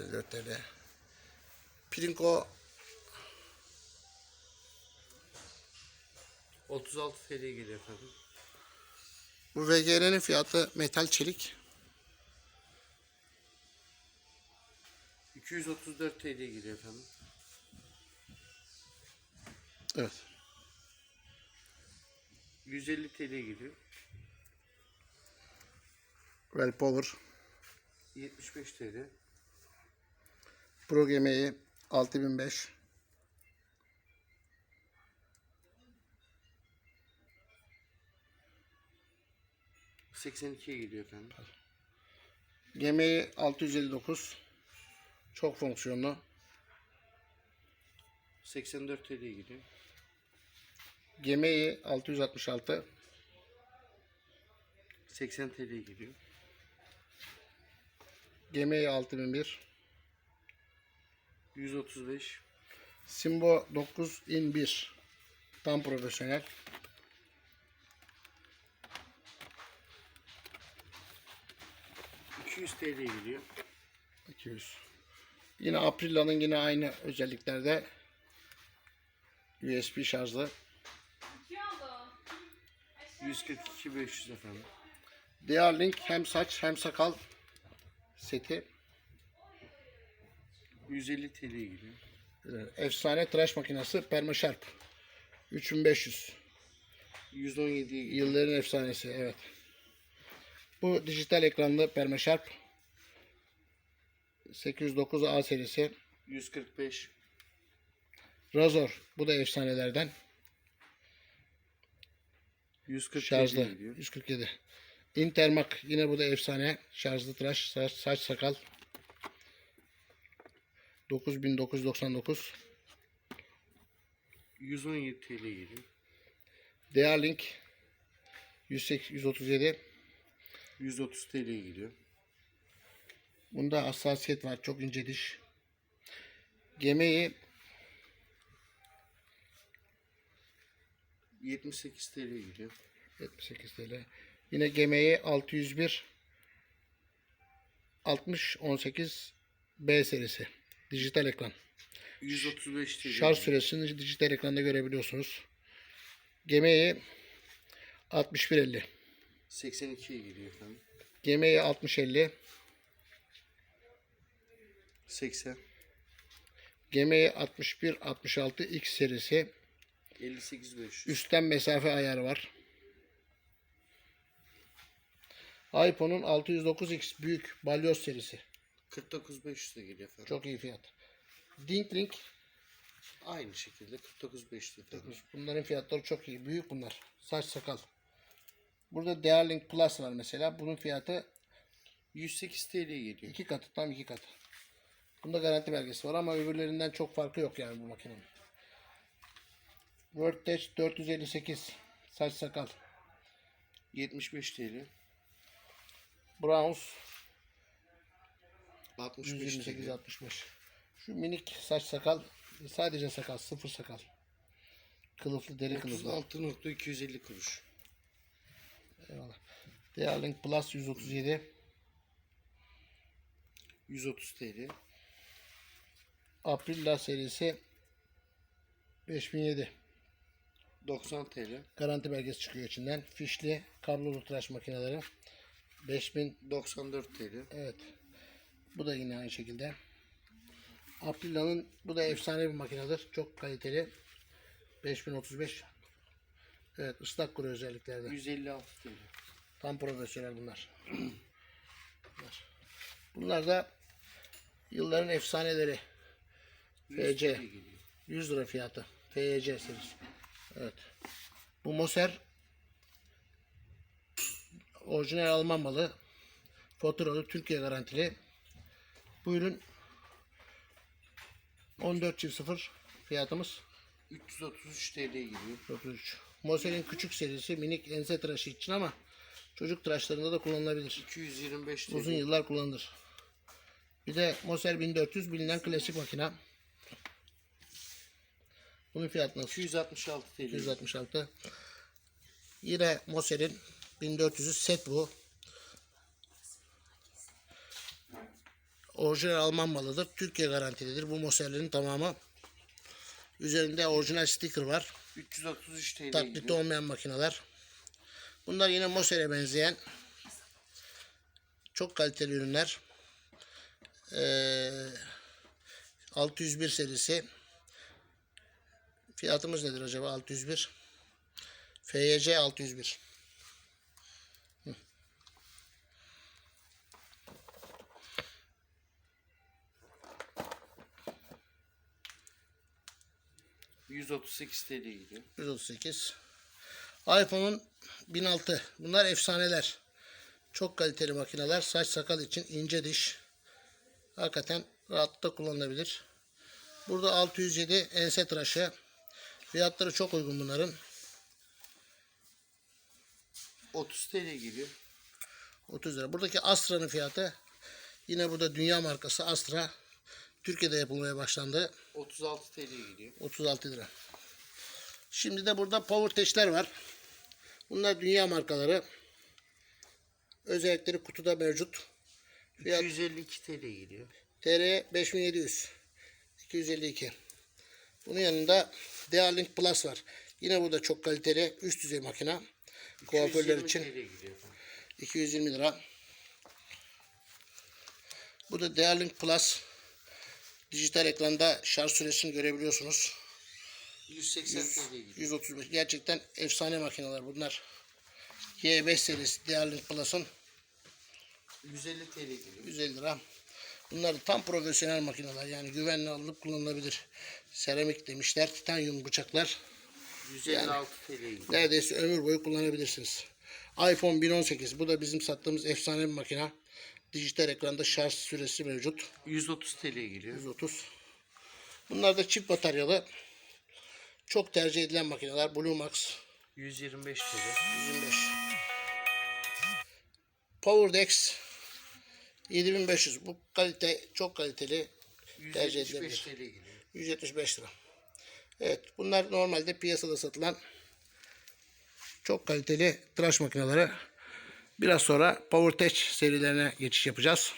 54 TL. Pirinko 36 TL geliyor efendim. bu VGR'nin fiyatı metal çelik. 234 TL geliyor efendim. Evet. 150 TL geliyor. Well Power 75 TL. Pro GMI 6005 82'ye geliyor efendim. GMI 659 çok fonksiyonlu. 84 TL geliyor. GMI 666 80 TL geliyor. GMI 6001 135 Simbo 9 in 1 tam profesyonel.200 TL geliyor. 200. Yine Aprilia'nın yine aynı özelliklerde USB şarjlı. 142 500 efendim. Diğer hem saç hem sakal seti. 150 TL geliyor. Efsane tıraş makinesi Permasharp. 3500. 117'ye geliyor. Yılların efsanesi evet. Bu dijital ekranlı Permasharp. 809A serisi. 145 Razor. Bu da efsanelerden. 140 Şarjlı. geliyor. 147. Intermak. Yine bu da efsane. Şarjlı tıraş. Saç, saç sakal. 9999. 117 TL geliyor. Dealink 108 137. 130 TL geliyor. Bunda hassasiyet var. Çok ince diş. Gemeği 78 TL geliyor. 78 TL. Yine gemeği 601 60 18 B serisi. Dijital ekran. 135 TL. Şarj süresini dijital ekranda görebiliyorsunuz. Gemeği 6150. 82'ye geliyor efendim. Gemeği 6050. 80 Gemeği 61 66 X serisi. 58 500. Üstten mesafe ayarı var. iPhone'un 609X büyük balyoz serisi. 49 500 de geliyor efendim. Çok iyi fiyat. Dinklink Aynı şekilde 49 500 efendim. bunların fiyatları çok iyi. Büyük bunlar. Saç sakal. Burada Dearlink Plus var mesela. Bunun fiyatı 108 TL geliyor. iki katı. Tam iki katı. Bunda garanti belgesi var ama öbürlerinden çok farkı yok yani bu makinenin. WordTouch 458 saç sakal. 75 TL. Browns 65 128 TL. 65. Şu minik saç sakal sadece sakal sıfır sakal. Kılıflı deri kılıflı. 36.250 kuruş. Eyvallah. Dearlink Plus 137. 130 TL. Aprilla serisi 5007. 90 TL. Garanti belgesi çıkıyor içinden. Fişli kablolu tıraş makineleri. 5000 94 TL. evet. Bu da yine aynı şekilde. Aprilla'nın bu da efsane bir makinedir. Çok kaliteli. 5035. Evet ıslak kuru özelliklerde. 156 TL. Tam profesyonel bunlar. bunlar. Bunlar da yılların efsaneleri. 100 FC. TL geliyor. 100 lira fiyatı. FYC serisi. Evet. Bu Moser orijinal Alman malı. Faturalı Türkiye garantili. Bu ürün 14 çift 0 fiyatımız 333 TL geliyor. 33. Moser'in küçük serisi minik ense tıraşı için ama çocuk tıraşlarında da kullanılabilir. 225 TL. Uzun yıllar kullanılır. Bir de Moser 1400 bilinen klasik makina. Bunun fiyatı nasıl? 266 TL. 266. Yine Moser'in 1400'ü set bu. Orijinal Alman malıdır. Türkiye garantilidir. Bu Moserlerin tamamı. Üzerinde orijinal sticker var. 333 TL gidiyor. olmayan makineler. Bunlar yine Moser'e benzeyen çok kaliteli ürünler. Ee, 601 serisi. Fiyatımız nedir acaba 601? FYC 601. 138 TL gidiyor. 138. iPhone'un 1006. Bunlar efsaneler. Çok kaliteli makineler. Saç sakal için ince diş. Hakikaten rahatlıkla kullanılabilir. Burada 607 ense tıraşı. Fiyatları çok uygun bunların. 30 TL geliyor. 30 lira. Buradaki Astra'nın fiyatı yine burada dünya markası Astra. Türkiye'de yapılmaya başlandı. 36 TL gidiyor. 36 lira. Şimdi de burada Power Touch'ler var. Bunlar dünya markaları. Özellikleri kutuda mevcut. Fiyat 252 TL geliyor. TR 5700. 252. Bunun yanında Dealink Plus var. Yine bu da çok kaliteli üst düzey makine. Kuaförler 220 için TL gidiyor. 220 lira. Bu da Dealink Plus. Dijital ekranda şarj süresini görebiliyorsunuz. 180 TL gidiyor. 135. Gerçekten efsane makineler bunlar. Y5 serisi Dealink Plus'ın 150 TL geliyor. 150 lira. Bunlar tam profesyonel makineler. Yani güvenli alınıp kullanılabilir. Seramik demişler. Titanyum bıçaklar. 156 TL gidiyor. Neredeyse ömür boyu kullanabilirsiniz. iPhone 1018. Bu da bizim sattığımız efsane bir makine. Dijital ekranda şarj süresi mevcut. 130 TL geliyor. 130. Bunlar da çift bataryalı. Çok tercih edilen makineler. Blue Max 125 TL. 125. PowerDex 7500. Bu kalite çok kaliteli. Tercih 175 edilebilir. TL gidiyor. 175 lira. Evet bunlar normalde piyasada satılan çok kaliteli tıraş makineleri. Biraz sonra PowerTech serilerine geçiş yapacağız.